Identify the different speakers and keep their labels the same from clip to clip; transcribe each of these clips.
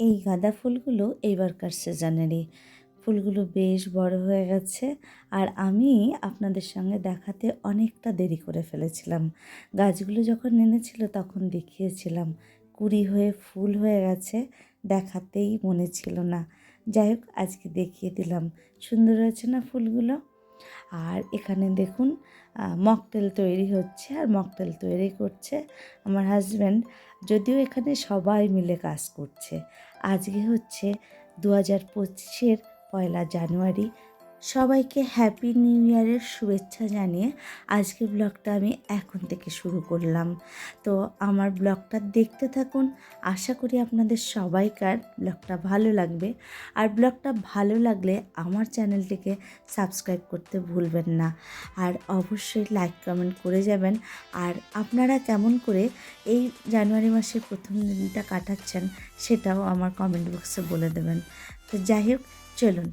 Speaker 1: এই গাঁদা ফুলগুলো এইবারকার সিজনেরই। ফুলগুলো বেশ বড় হয়ে গেছে আর আমি আপনাদের সঙ্গে দেখাতে অনেকটা দেরি করে ফেলেছিলাম। গাছগুলো যখন এনেছিল তখন দেখিয়েছিলাম, কুড়ি হয়ে ফুল হয়ে গেছে, দেখাতেই মনে ছিল না। যাই হোক, আজকে দেখিয়ে দিলাম। সুন্দর হয়েছে না ফুলগুলো? আর এখানে দেখুন মকটেল তৈরি হচ্ছে আর মকটেল তৈরি করছে আমার হাজব্যান্ড যদিও এখানে সবাই মিলে কাজ করছে। আজকে হচ্ছে দু হাজার পঁচিশের পয়লা জানুয়ারি সবাইকে হ্যাপি নিউ ইয়ারের শুভেচ্ছা জানিয়ে আজকের ব্লগটা আমি এখন থেকে শুরু করলাম। তো আমার ব্লগটা দেখতে থাকুন। আশা করি আপনাদের সবাইকার ব্লগটা ভালো লাগবে। আর ব্লগটা ভালো লাগলে আমার চ্যানেলটিকে সাবস্ক্রাইব করতে ভুলবেন না। আর অবশ্যই লাইক কমেন্ট করে যাবেন। আর আপনারা কেমন করে এই জানুয়ারি মাসের প্রথম দিনটা কাটাচ্ছেন সেটাও আমার কমেন্ট বক্সে বলে দেবেন। তো যাই হোক, চলুন।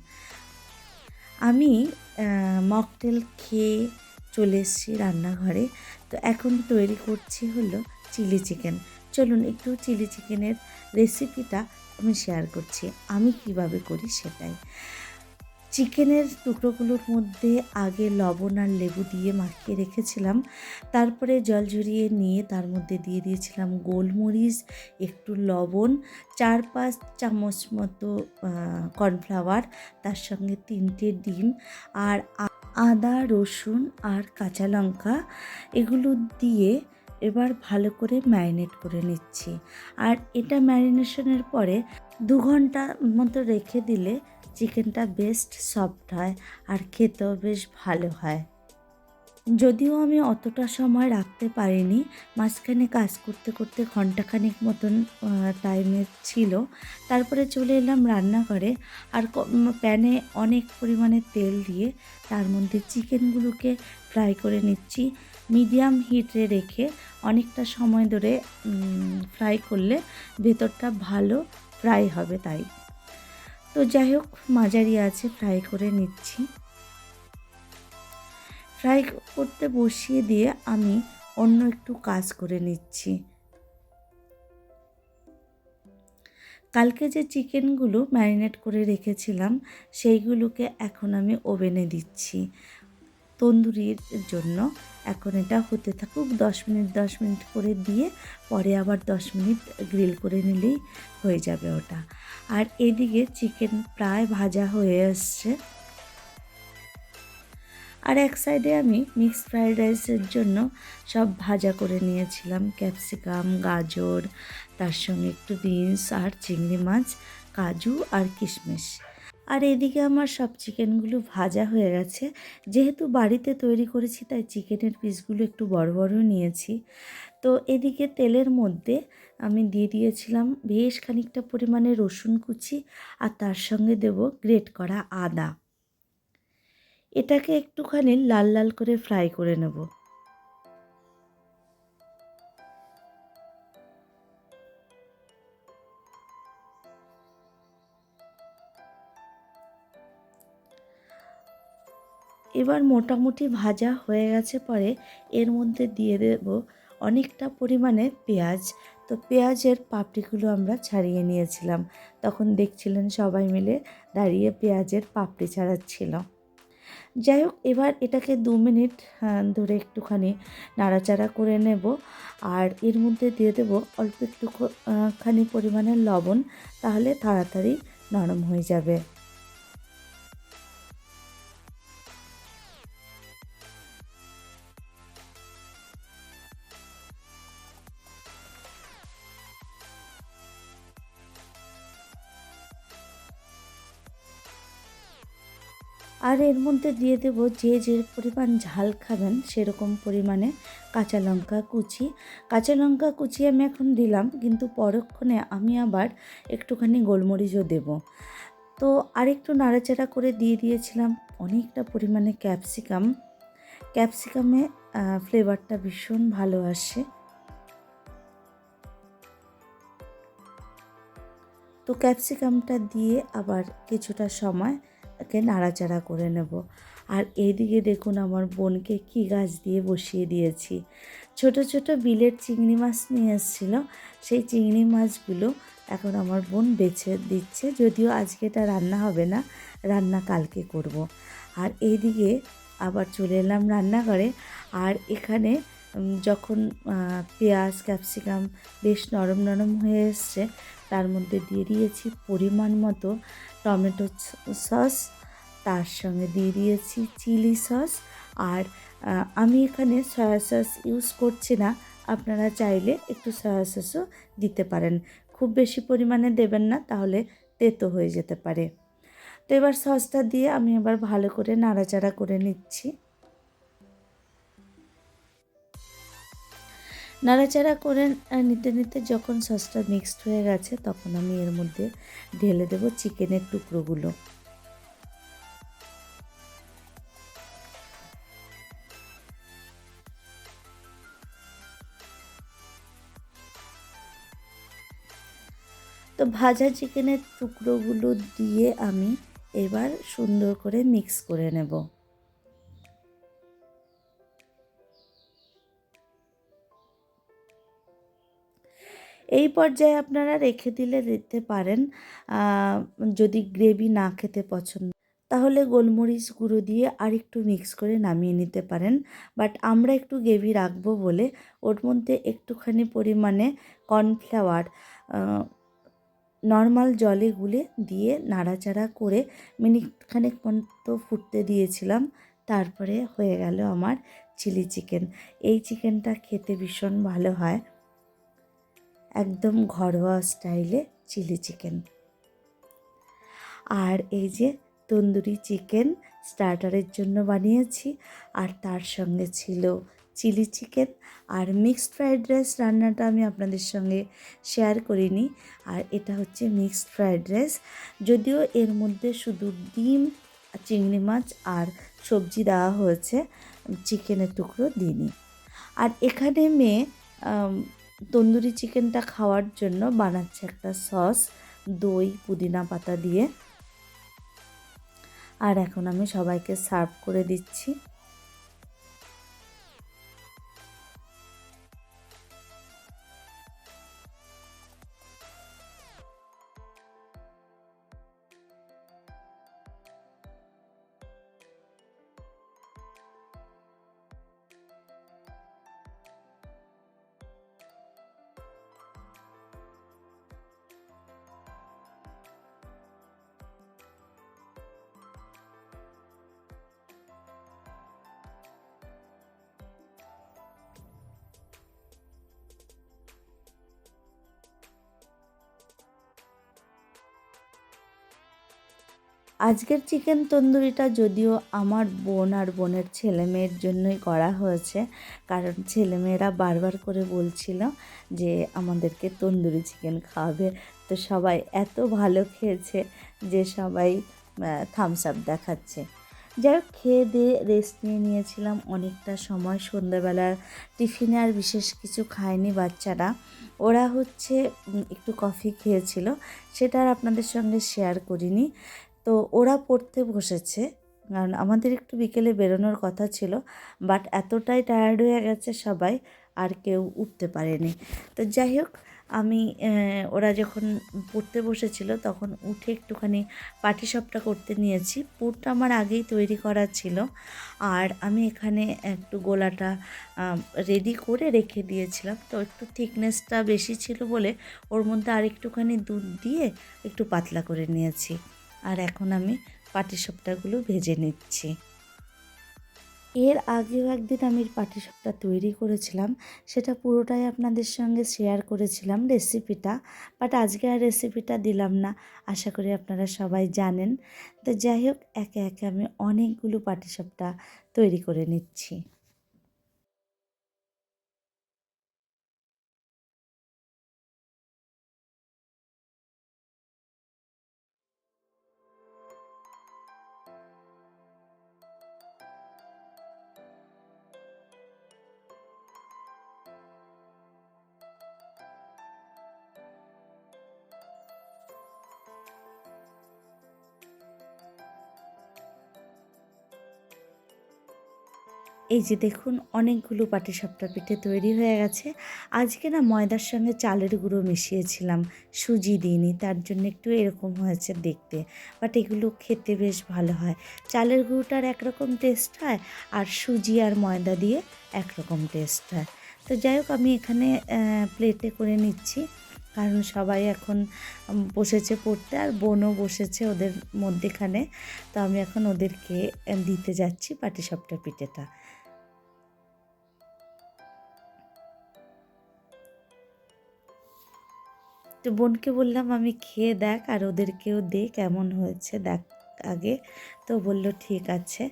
Speaker 1: আমি মকটেল খেয়ে চলে এসেছি রান্নাঘরে। তো এখন তৈরি করছি হলো চিলি চিকেন। চলুন একটু চিলি চিকেনের রেসিপিটা আমি শেয়ার করছি। আমি কীভাবে করি সেটাই। চিকেনের টুকরোগুলোর মধ্যে আগে লবণ আর লেবু দিয়ে মাখিয়ে রেখেছিলাম। তারপরে জল ঝরিয়ে নিয়ে তার মধ্যে দিয়ে দিয়েছিলাম গোলমরিচ, একটু লবণ, চার পাঁচ চামচ মতো কর্নফ্লাওয়ার, তার সঙ্গে তিনটে ডিম আর আদা, রসুন আর কাঁচা লঙ্কা, এগুলো দিয়ে এবার ভালো করে ম্যারিনেট করে নিচ্ছি। আর এটা ম্যারিনেশনের পরে দু ঘণ্টা মতো রেখে দিলে চিকেনটা বেস্ট সফট হয় আর খেতেও বেশ ভালো হয়। যদিও আমি অতটা সময় রাখতে পারিনি, মাঝখানে কাজ করতে করতে ঘন্টাখানিক মতন টাইমে ছিল। তারপরে চলে এলাম রান্নাঘরে আর প্যানে অনেক পরিমাণে তেল দিয়ে তার মধ্যে চিকেনগুলোকে ফ্রাই করে নিচ্ছি। মিডিয়াম হিটে রেখে অনেকটা সময় ধরে ফ্রাই করলে ভেতরটা ভালো ফ্রাই হবে তাই। তো যাই হোক, মাঝারি আছে ফ্রাই করে নিচ্ছি। ফ্রাই করতে বসিয়ে দিয়ে আমি অন্য একটু কাজ করে নিচ্ছি। কালকে যে চিকেনগুলো ম্যারিনেট করে রেখেছিলাম, সেইগুলোকে এখন আমি ওভেনে দিচ্ছি। তন্দুরির জন্য। এখন এটা হতে থাকুক দশ মিনিট দশ মিনিট করে দিয়ে পরে আবার দশ মিনিট গ্রিল করে নিলেই হয়ে যাবে ওটা। আর এদিকে চিকেন প্রায় ভাজা হয়ে আসছে। আর এক সাইডে আমি মিক্সড ফ্রাইড রাইসের জন্য সব ভাজা করে নিয়েছিলাম। ক্যাপসিকাম গাজর, তার সঙ্গে একটু বিনস আর চিংড়ি মাছ, কাজু আর কিশমিশ। আর এদিকে আমার সব চিকেনগুলো ভাজা হয়ে গেছে। যেহেতু বাড়িতে তৈরি করেছি, তাই চিকেনের পিসগুলো একটু বড় বড় নিয়েছি। তো এদিকে তেলের মধ্যে আমি দিয়ে দিয়েছিলাম বেশ খানিকটা পরিমাণে রসুন কুচি আর তার সঙ্গে দেব গ্রেট করা আদা। এটাকে একটুখানি লাল লাল করে ফ্রাই করে নেব। এবার মোটামুটি ভাজা হয়ে গেছে পরে এর মধ্যে দিয়ে দেব অনেকটা পরিমাণে পেঁয়াজ। তো পেঁয়াজের পাপড়িগুলো আমরা ছাড়িয়ে নিয়েছিলাম। তখন দেখছিলেন সবাই মিলে দাঁড়িয়ে পেঁয়াজের পাপড়ি ছাড়াচ্ছিল। যাই হোক, এবার এটাকে দু মিনিট ধরে একটুখানি নাড়াচাড়া করে নেব আর এর মধ্যে দিয়ে দেব অল্প একটু খানি পরিমাণে লবণ। তাহলে তাড়াতাড়ি নরম হয়ে যাবে। আর এর মধ্যে দিয়ে দেব যে যে পরিমাণ ঝাল খাবেন সেরকম পরিমাণে কাঁচা লঙ্কা কুচি। কাঁচা লঙ্কা কুচি আমি এখন দিলাম, কিন্তু পরক্ষণে আমি আবার একটুখানি গোলমরিচও দেব। তো আরেকটু নাড়াচাড়া করে দিয়ে দিয়েছিলাম অনেকটা পরিমাণে ক্যাপসিকাম। ক্যাপসিকামে ফ্লেভারটা ভীষণ ভালো আসে। তো ক্যাপসিকামটা দিয়ে আবার কিছুটা সময় কে নাড়াচাড়া করে নেব। আর এইদিকে দেখুন আমার বোনকে কি গাছ দিয়ে বসিয়ে দিয়েছি। ছোট ছোট বিলের চিংড়ি মাছ নিয়ে এসেছিল। সেই চিংড়ি মাছগুলো এখন আমার বোন বেছে দিচ্ছে। যদিও আজকে এটা রান্না হবে না, রান্না কালকে করব। আর এইদিকে আবার চলে এলাম রান্নাঘরে। আর এখানে যখন পেঁয়াজ, ক্যাপসিকাম বেশ নরম নরম হয়ে এসছে তার মধ্যে দিয়ে দিয়েছি পরিমাণ মতো টমেটো সস, তার সঙ্গে দিয়ে দিয়েছি চিলি সস, আর আমি এখানে সয়া সস ইউজ করছি না, আপনারা চাইলে একটু সয়া সসও দিতে পারেন। খুব বেশি পরিমাণে দেবেন না, তাহলে তেতো হয়ে যেতে পারে। তো এবার সসটা দিয়ে আমি এবার ভালো করে নাড়াচাড়া করে নিচ্ছি। নাড়াচাড়া করে নিতে নিতে যখন সসটা মিক্সড হয়ে গেছে, তখন আমি এর মধ্যে ঢেলে দেবো চিকেনের টুকরোগুলো। তো ভাজা চিকেনের টুকরোগুলো দিয়ে আমি এবার সুন্দর করে মিক্স করে নেব। এই পর্যায়ে আপনারা রেখে দিলে দিতে পারেন যদি গ্রেভি না খেতে পছন্দ। তাহলে গোলমরিচ গুঁড়ো দিয়ে আর একটু মিক্স করে নামিয়ে নিতে পারেন। বাট আমরা একটু গ্রেভি রাখব বলে ওর মধ্যে একটুখানি পরিমাণে কর্নফ্লাওয়ার নর্মাল জলে গুলে দিয়ে নাড়াচাড়া করে মিনিট খানেক মতো ফুটতে দিয়েছিলাম। তারপরে হয়ে গেল আমার চিলি চিকেন। এই চিকেনটা খেতে ভীষণ ভালো হয়। একদম ঘরোয়া স্টাইলে চিলি চিকেন। আর এই যে তন্দুরি চিকেন স্টার্টারের জন্য বানিয়েছি, আর তার সঙ্গে ছিল চিলি চিকেন। আর মিক্সড ফ্রাইড রাইস রান্নাটা আমি আপনাদের সঙ্গে শেয়ার করিনি, আর এটা হচ্ছে মিক্সড ফ্রাইড রাইস। যদিও এর মধ্যে শুধু ডিম, চিংড়ি মাছ আর সবজি দেওয়া হয়েছে, চিকেনের টুকরো দিইনি। আর এখানে মেয়ে তন্দুরি চিকেনটা খাওয়ার জন্য বানাচ্ছে একটা সস, দই, পুদিনা পাতা দিয়ে। আর এখন আমি সবাইকে সার্ভ করে দিচ্ছি। আজকের চিকেন তন্দুরিটা যদিও আমার বোন আর বোনের ছেলে মেয়ের জন্যই করা হয়েছে, কারণ ছেলেমেয়েরা বারবার করে বলছিল যে আমাদেরকে তন্দুরি চিকেন খাওয়াবে। তো সবাই এত ভালো খেয়েছে যে সবাই থামস আপ দেখাচ্ছে। যাই হোক, খেয়ে দিয়ে রেস্ট নিয়ে নিয়েছিলাম। অনেকটা সময় সন্ধ্যাবেলার টিফিনে আর বিশেষ কিছু খায়নি বাচ্চারা। ওরা হচ্ছে একটু কফি খেয়েছিল। সেটা আর আপনাদের সঙ্গে শেয়ার করিনি। তো ওরা পড়তে বসেছে। কারণ আমাদের একটু বিকেলে বেরোনোর কথা ছিল বাট এতটাই টায়ার্ড হয়ে গেছে সবাই, আর কেউ উঠতে পারেনি। তো যাই হোক, আমি ওরা যখন পড়তে বসেছিল, তখন উঠে একটুখানি পাটিসাপটা করতে নিয়েছি। পুরটা আমার আগেই তৈরি করা ছিল, আর আমি এখানে একটু গোলাটা রেডি করে রেখে দিয়েছিলাম। তো একটু থিকনেসটা বেশি ছিল বলে ওর মধ্যে আর একটুখানি দুধ দিয়ে একটু পাতলা করে নিয়েছি। আর এখন আমি পাটিসাপটাগুলো ভেজে নিচ্ছি। এর আগেও একদিন আমি পাটিসাপটা তৈরি করেছিলাম, সেটা পুরোটাই আপনাদের সঙ্গে শেয়ার করেছিলাম রেসিপিটা বাট আজকে আর রেসিপিটা দিলাম না, আশা করি আপনারা সবাই জানেন। তো যাই হোক, একে একে আমি অনেকগুলো পাটিসাপটা তৈরি করে নিচ্ছি। এই যে দেখুন, অনেকগুলো পাটিসাপটা পিঠে তৈরি হয়ে গেছে। আজকে না ময়দার সঙ্গে চালের গুঁড়ো মিশিয়েছিলাম, সুজি দিইনি, তার জন্য একটু এরকম হয়েছে দেখতে। বাট এগুলো খেতে বেশ ভালো হয়। চালের গুঁড়োটার একরকম টেস্ট হয় আর সুজি আর ময়দা দিয়ে একরকম টেস্ট হয়। তো যাই হোক, আমি এখানে প্লেটে করে নিচ্ছি। কারণ সবাই এখন বসেছে পড়তে আর বোনও বসেছে ওদের মধ্যেখানে। তো আমি এখন ওদেরকে দিতে যাচ্ছি পাটিসাপটা পিঠেটা। তো বোনকে বললাম, আমি খেয়ে দেখ আর ওদেরকেও দে কেমন হয়েছে দেখ আগে। তো বলল, ঠিক আছে।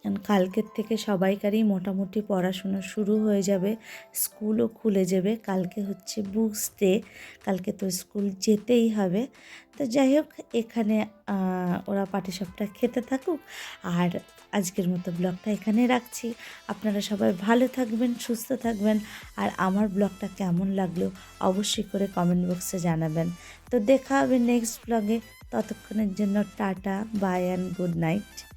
Speaker 1: কারণ কালকের থেকে সবাইকারই মোটামুটি পড়াশোনা শুরু হয়ে যাবে, স্কুলও খুলে যাবে। কালকে হচ্ছে বুকস ডে কালকে তো স্কুল যেতেই হবে। তো যাই হোক, এখানে ওরা পাটিসাপটা খেতে থাকুক। আর আজকের মতো ব্লগটা এখানে রাখছি। আপনারা সবাই ভালো থাকবেন, সুস্থ থাকবেন। আর আমার ব্লগটা কেমন লাগল অবশ্যই করে কমেন্ট বক্সে জানাবেন। তো দেখা হবে নেক্সট ব্লগে ততক্ষণের জন্য tata bye and good night